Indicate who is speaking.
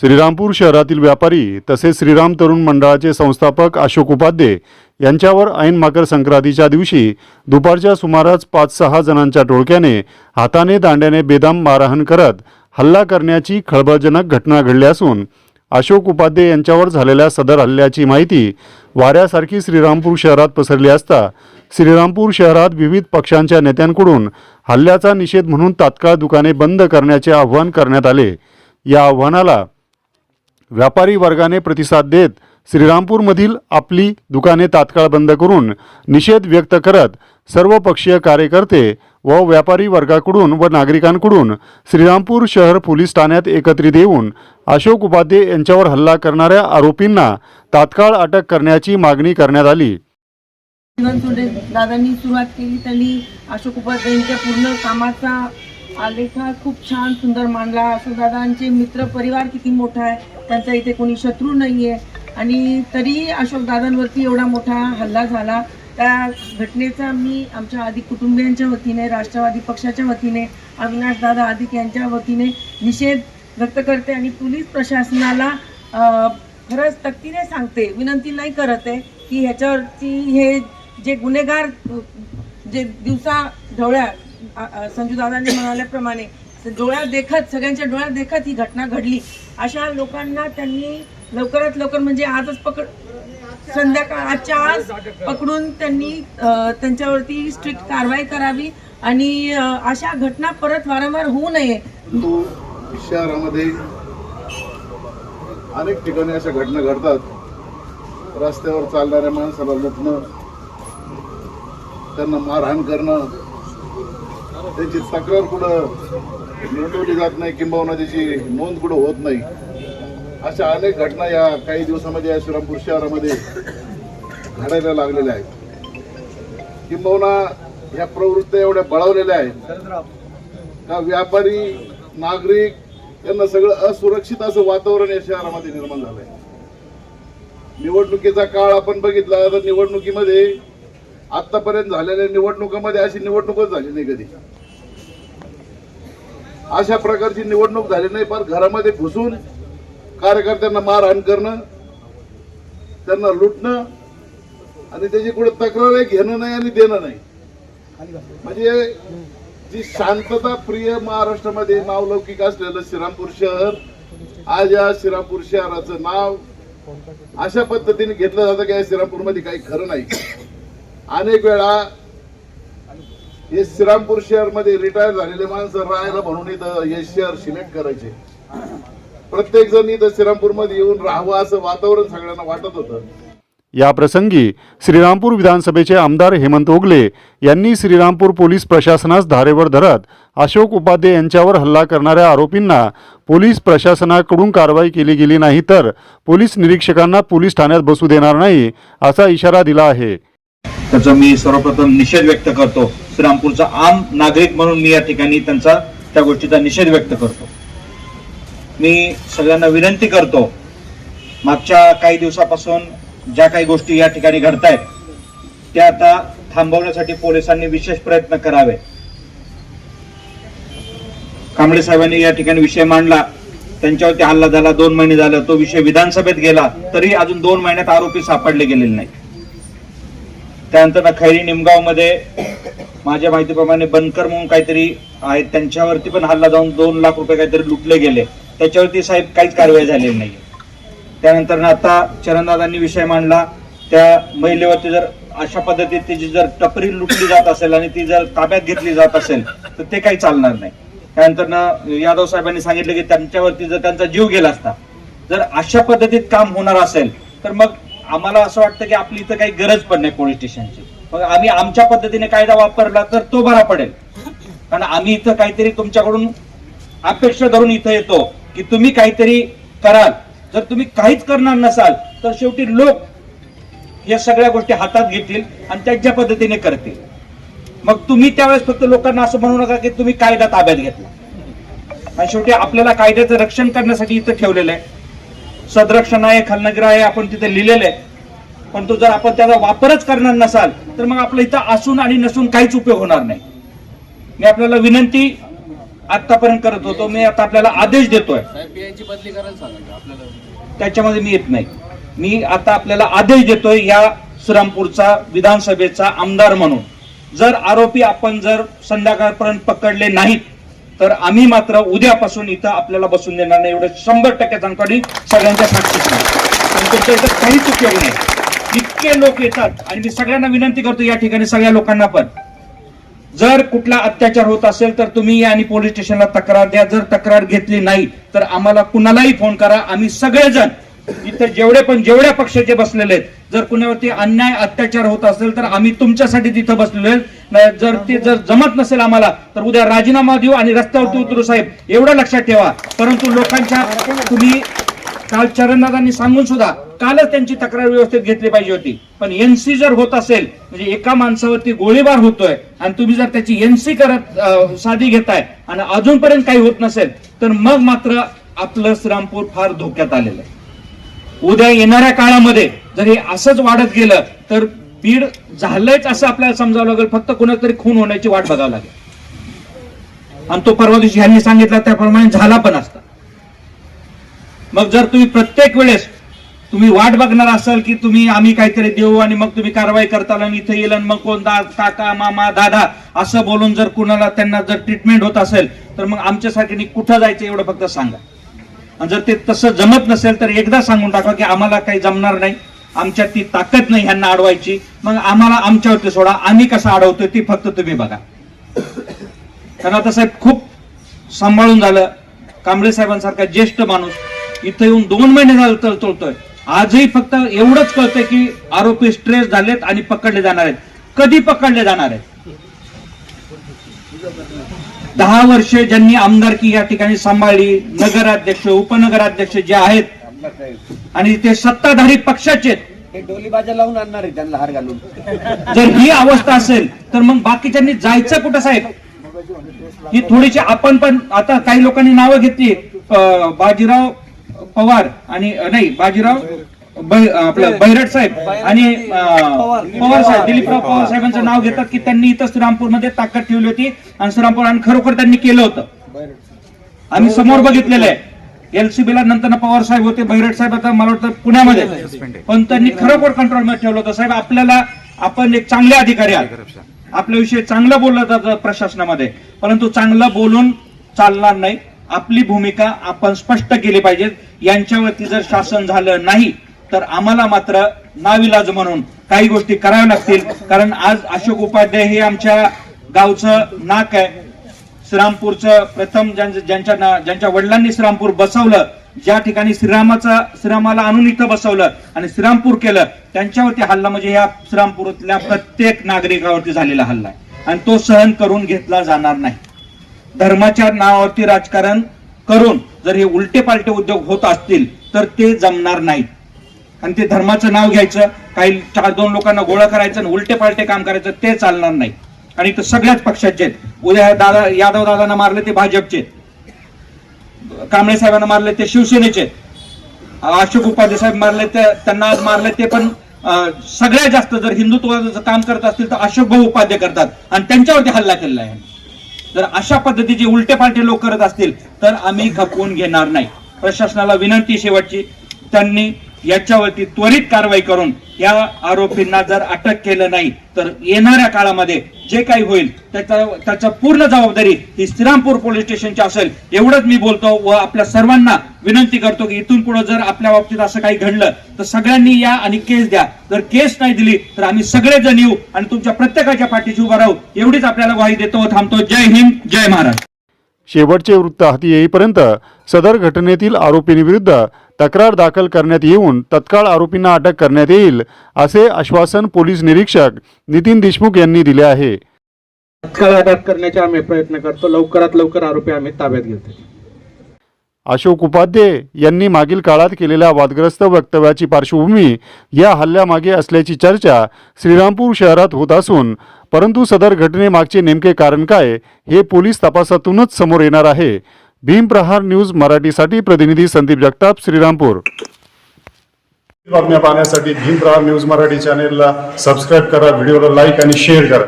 Speaker 1: श्रीरामपूर शहरातील व्यापारी तसेच श्रीराम तरुण मंडळाचे संस्थापक अशोक उपाध्ये यांच्यावर ऐन मकर संक्रांतीच्या दिवशी दुपारच्या सुमारास पाच सहा जणांच्या टोळक्याने हाताने दांड्याने बेदाम मारहाण करत हल्ला करण्याची खळबळजनक घटना घडली असून अशोक उपाध्ये यांच्यावर झालेल्या सदर हल्ल्याची माहिती वाऱ्यासारखी श्रीरामपूर शहरात पसरली असता श्रीरामपूर शहरात विविध पक्षांच्या नेत्यांकडून हल्ल्याचा निषेध म्हणून तात्काळ दुकाने बंद करण्याचे आवाहन करण्यात आले. या आव्हानाला व्यापारी वर्गाने प्रतिसाद देत श्रीरामपूरमधील आपली दुकाने तात्काळ बंद करून निषेध व्यक्त करत सर्वपक्षीय कार्यकर्ते व व्यापारी वर्गाकडून व नागरिकांकडून श्रीरामपूर शहर पोलीस ठाण्यात एकत्रित येऊन अशोक उपाध्ये यांच्यावर हल्ला करणाऱ्या आरोपींना तात्काळ अटक करण्याची मागणी करण्यात आली.
Speaker 2: दादांनी सुरुवात केली. त्यांनी अशोक उपाध्यायांच्या पूर्ण कामाचा आलेख खूप छान सुंदर मांडला. अशोक दादांचे मित्र परिवार किती मोठा आहे. त्यांचा इथे कोणी शत्रू नाही आहे आणि तरी अशोकदादांवरती एवढा मोठा हल्ला झाला. त्या घटनेचा मी आमच्या आधी कुटुंबियांच्या वतीने राष्ट्रवादी पक्षाच्या वतीने अविनाशदादा आदिक यांच्या वतीने निषेध व्यक्त करते आणि पोलीस प्रशासनाला खरंच तक्तीने सांगते विनंती नाही करत आहे की ह्याच्यावरती हे जे गुन्हेगार जे दिवसा ढवळ्या संजूदादांनी म्हणाल्याप्रमाणे डोळ्यात देखत सगळ्यांच्या डोळ्यात देखत ही घटना घडली. अशा लोकांना त्यांनी लवकरात लवकर म्हणजे आजच पकड संध्याकाळ आजच्या आज पकडून त्यांनी त्यांच्यावरती स्ट्रिक्ट कारवाई करावी आणि अशा घटना परत वारंवार होऊ नये.
Speaker 3: शहरामध्ये अनेक ठिकाणी अशा घटना घडतात. रस्त्यावर चालणाऱ्या माणसाला लुटणं त्यांना मारहाण करणं त्याची तक्रार कुठं? नोंदवली जात नाही किंबहुना त्याची नोंद कुठं होत नाही. अशा अनेक घटना या काही दिवसामध्ये या श्रीरामपूर शहरामध्ये घडायला लागलेल्या आहेत. किंबहुना ह्या प्रवृत्त्या एवढ्या बळावलेल्या आहेत. का व्यापारी नागरिक यांना सगळं असुरक्षित असं वातावरण या शहरामध्ये निर्माण झालंय. निवडणुकीचा काळ आपण बघितला तर निवडणुकीमध्ये आतापर्यंत झालेल्या निवडणुकामध्ये अशी निवडणूकच झाली नाही कधी. अशा प्रकारची निवडणूक झाली नाही. पण घरामध्ये घुसून कार्यकर्त्यांना मारहाण करणं त्यांना लुटणं आणि त्याची कुठे तक्रारही घेणं नाही आणि देणं नाही. म्हणजे जी शांतता प्रिय महाराष्ट्रामध्ये नावलौकिक असलेलं श्रीरामपूर शहर आज या श्रीरामपूर शहराचं नाव अशा पद्धतीने घेतलं जातं की या श्रीरामपूरमध्ये काही खरं नाही. अनेक वेळा हे श्रीरामपूर शहरमध्ये रिटायर झालेले माणसं राहायला म्हणून इथं हे शहर सिलेक्ट करायचे. प्रत्येक जण इथं श्रीरामपूरमध्ये येऊन राहावं असं वातावरण सगळ्यांना वाटत होतं.
Speaker 1: या प्रसंगी श्रीरामपूर विधानसभेचे आमदार हेमंत ओगले यांनी श्रीरामपूर पोलीस प्रशासनास धारेवर धरत अशोक उपाध्ये यांच्यावर हल्ला करणाऱ्या आरोपींना पोलीस प्रशासनाकडून कारवाई केली गेली नाही तर पोलीस निरीक्षकांना पोलीस ठाण्यात बसू देणार नाही असा इशारा दिला आहे.
Speaker 4: त्याचा मी सर्वप्रथम निषेध व्यक्त करतो. श्रीरामपूरचा आम नागरिक म्हणून मी या ठिकाणी त्यांचा त्या गोष्टीचा निषेध व्यक्त करतो. मी सगळ्यांना विनंती करतो मागच्या काही दिवसापासून ज्या काही गोष्टी या ठिकाणी घडतायत त्या आता थांबवण्यासाठी पोलिसांनी विशेष प्रयत्न करावे. कांबळे साहेबांनी या ठिकाणी विषय मांडला त्यांच्यावरती हल्ला झाला दोन महिने झाला तो विषय विधानसभेत गेला तरी अजून दोन महिन्यात आरोपी सापडले गेलेले नाही त्यानंतर खैरी निमगावमध्ये माझ्या माहितीप्रमाणे बनकर म्हणून काहीतरी आहेत. त्यांच्यावरती पण हल्ला जाऊन दोन लाख रुपये काहीतरी लुटले गेले. त्याच्यावरती साहेब काहीच कारवाई झालेली नाही त्यानंतर आता चरणदादांनी विषय मांडला. त्या महिलेवरती जर अशा पद्धतीत तिची जर टपरी लुटली जात असेल आणि ती जर ताब्यात घेतली जात असेल तर ते काही चालणार नाही. त्यानंतर ना यादव साहेबांनी सांगितलं की त्यांच्यावरती जर त्यांचा जीव गेला असता जर अशा पद्धतीत काम होणार असेल तर मग आम्हाला असं वाटतं की आपली इथं काही गरज पण नाही पोलीस स्टेशनची. मग आम्ही आमच्या पद्धतीने कायदा वापरला तर तो बरा पडेल. कारण आम्ही इथं काहीतरी तुमच्याकडून अपेक्षा धरून इथं येतो की तुम्ही काहीतरी कराल. जर तुम्ही काहीच करणार नसाल तर शेवटी लोक या सगळ्या गोष्टी हातात घेतील आणि त्यांच्या पद्धतीने करतील. मग तुम्ही त्यावेळेस फक्त लोकांना असं म्हणू नका की तुम्ही कायदा ताब्यात घेतला. आणि शेवटी आपल्याला कायद्याचं रक्षण करण्यासाठी इथं ठेवलेलं आहे. सदरक्षण आहे खलनग्र आहे आपण तिथे लिहिलेलं आहे. पण तो जर आपण त्याचा वापरच करणार नसाल तर मग आपलं इथं असून आणि नसून काहीच उपयोग होणार नाही. मी आपल्याला विनंती आतापर्यंत करत होतो मी आता आपल्याला आदेश देतोय. त्याच्यामध्ये मी येत नाही. मी आता आपल्याला आदेश देतोय या श्रीरामपूरचा विधानसभेचा आमदार म्हणून. जर आरोपी आपण जर संध्याकाळपर्यंत पकडले नाहीत तर आम्ही मात्र उद्यापासून इथं आपल्याला बसून देणार नाही. एवढं शंभर टक्के सगळ्यांच्या साक्षीच पण तुमच्या इथं काहीच उपयोग नाही. इतके लोक येतात. आणि मी सगळ्यांना विनंती करतो या ठिकाणी सगळ्या लोकांना पण. जर कुठला अत्याचार होत असेल तर तुम्ही या आणि पोलीस स्टेशनला तक्रार द्या. जर तक्रार घेतली नाही तर आम्हाला कुणालाही फोन करा. आम्ही सगळेजण इथे जेवढे पण जेवढ्या पक्षाचे बसलेले आहेत जर कुणावरती अन्याय अत्याचार होत असेल तर आम्ही तुमच्यासाठी तिथं बसलेलो आहेत जर ते जर जमत नसेल आम्हाला तर उद्या राजीनामा देऊ आणि रस्त्यावरती उतरू साहेब. एवढं लक्षात ठेवा. परंतु लोकांच्या तुम्ही काल चरणदादांनी सांगून सुद्धा कालच त्यांची तक्रार व्यवस्थित घेतली पाहिजे होती. पण एनसी जर होत असेल म्हणजे एका माणसावरती गोळीबार होतोय आणि तुम्ही जर त्याची एनसी करत साधी घेताय आणि अजूनपर्यंत काही होत नसेल तर मग मात्र आपलं श्रीरामपूर फार धोक्यात आलेलं आहे. उद्या येणाऱ्या काळामध्ये जर हे असंच वाढत गेलं तर बीड झालंच असं आपल्याला समजावं लागेल. फक्त कोणातरी तरी खून होण्याची वाट बघावं लागेल. आणि तो परवा दिवशी ह्यांनी सांगितला त्याप्रमाणे झाला पण असता. मग जर तुम्ही प्रत्येक वेळेस तुम्ही वाट बघणार असाल की तुम्ही आम्ही काहीतरी देऊ आणि मग तुम्ही कारवाई करताल आणि इथे येईल आणि मग कोण दा काका मामा दादा असं बोलून जर कुणाला त्यांना जर ट्रीटमेंट होत असेल तर मग आमच्यासाठी कुठं जायचं एवढं फक्त सांगा. आणि जर ते तसं जमत नसेल तर एकदा सांगून टाका की आम्हाला काही जमणार नाही. आमच्यात ती ताकद नाही ह्यांना अडवायची. मग आम्हाला आमच्यावरती सोडा. आम्ही कसं अडवतोय ती फक्त तुम्ही बघा. कारण आता साहेब खूप सांभाळून झालं. कांबळे साहेबांसारखा ज्येष्ठ माणूस इथं येऊन दोन महिने झालं तर तोलतोय आजही फक्त एवढंच कळतंय की आरोपी स्ट्रेस झालेत आणि पकडले जाणार आहेत. कधी पकडले जाणार आहेत? दहा वर्षे ज्यांनी आमदारकी या ठिकाणी सांभाळली नगराध्यक्ष उपनगराध्यक्ष जे आहेत आणि ते सत्ताधारी पक्षाचे आहेत.
Speaker 5: हे डोली बाजा लावून आणणार आहे त्यांना हार घालून.
Speaker 4: जर ही अवस्था असेल तर मग बाकीच्यांनी जायचं कुठं साहेब? ही थोडीशी आपण पण आता काही लोकांनी नावं घेतली बाजीराव पवार आणि नाही बाजीराव बै- आपलं बैरट साहेब आणि पवार. साहेब दिलीपराव पवार साहेबांचं नाव घेतात की त्यांनी इथं श्रीरामपूरमध्ये ताकद ठेवली होती आणि श्रीरामपूर आणि खरोखर त्यांनी केलं होतं. आम्ही समोर बघितलेलं आहे. एलसीबीला नंतर पवार साहेब होते बैरट साहेब आता मला वाटतं पुण्यामध्ये. पण त्यांनी खरोखर कंट्रोलमध्ये ठेवलं होतं. साहेब आपल्याला आपण एक चांगले अधिकारी आहात. आपल्याविषयी चांगलं बोललं जातं प्रशासनामध्ये. परंतु चांगलं बोलून चालणार नाही. आपली भूमिका आपण स्पष्ट केली पाहिजे यांच्यावरती जर शासन झालं नाही तर आम्हाला मात्र नाविलाज म्हणून काही गोष्टी कराव्या लागतील. कारण आज अशोक उपाध्याय हे आमच्या गावचं नाक आहे. श्रीरामपूरचं प्रथम ज्यांच्या ज्यांच्या वडिलांनी श्रीरामपूर बसवलं ज्या ठिकाणी श्रीरामाचा श्रीरामाला आणून इथं बसवलं आणि श्रीरामपूर केलं त्यांच्यावरती हल्ला म्हणजे या श्रीरामपूरातल्या प्रत्येक नागरिकावरती झालेला हल्ला आहे. आणि तो सहन करून घेतला जाणार नाही. धर्माच्या नावावरती राजकारण करून जर हे उलटे पालटे उद्योग होत असतील तर ते जमणार नाहीत. आणि ते धर्माचं नाव घ्यायचं काही चार दोन लोकांना गोळा करायचं आणि उलटे पालटे काम करायचं ते चालणार नाही. आणि तर सगळ्याच पक्षाचे आहेत. उद्या दादा यादव दादांना मारले ते भाजपचे कांबळे साहेबांना मारले ते शिवसेनेचे अशोक उपाध्याय साहेब मारले ते त्यांना आज मारले ते पण सगळ्यात जास्त जर हिंदुत्वाचं काम करत असतील तर अशोक भाऊ उपाध्याय करतात. आणि त्यांच्यावरती हल्ला केलेला आहे. जर अशा पद्धतीचे उलटे पालटे लोक करत असतील तर आम्ही खपवून घेणार नाही. प्रशासनाला विनंती शेवटची. त्यांनी याच्यावरती त्वरित कारवाई करून या आरोपींना जर अटक केलं नाही तर येणाऱ्या काळामध्ये जे काही होईल त्याचा त्याचा पूर्ण जबाबदारी ही श्रीरामपूर पोलीस स्टेशनची असेल. एवढंच मी बोलतो व आपल्या सर्वांना विनंती करतो की इथून पुढे जर आपल्या बाबतीत असं काही घडलं तर सगळ्यांनी या आणि केस द्या. जर केस नाही दिली तर आम्ही सगळेजण येऊ आणि तुमच्या प्रत्येकाच्या पाठीशी उभा राहू. एवढीच आपल्याला ग्वाही देतो व थांबतो. जय हिंद जय महाराष्ट्र.
Speaker 1: शेवटचे वृत्त हाती येईपर्यंत सदर घटनेतील आरोपींविरुद्ध तक्रार दाखल करण्यात येऊन तत्काळ आरोपींना अटक करण्यात येईल असे आश्वासन पोलीस निरीक्षक नितीन देशमुख यांनी दिले आहे.
Speaker 6: तत्काळ अटक करण्याचे आम्ही प्रयत्न करतो. लवकरात लवकर आरोपी आम्ही ताब्यात घेतो.
Speaker 1: अशोक उपाध्ये यांनी मागील काळात केलेल्या वादग्रस्त वक्तव्याची पार्श्वभूमी या हल्ल्यामागे असल्याची चर्चा श्रीरामपूर शहरात होत असून परंतु सदर घटनेमागचे नेमके कारण काय हे पोलीस तपासातूनच समोर येणार आहे. भीमप्रहार न्यूज मराठीसाठी प्रतिनिधी संदीप जगताप श्रीरामपूर.
Speaker 7: बातम्या पाहण्यासाठी भीमप्रहार न्यूज मराठी चॅनेलला सबस्क्राईब करा व्हिडिओला लाईक आणि शेअर करा.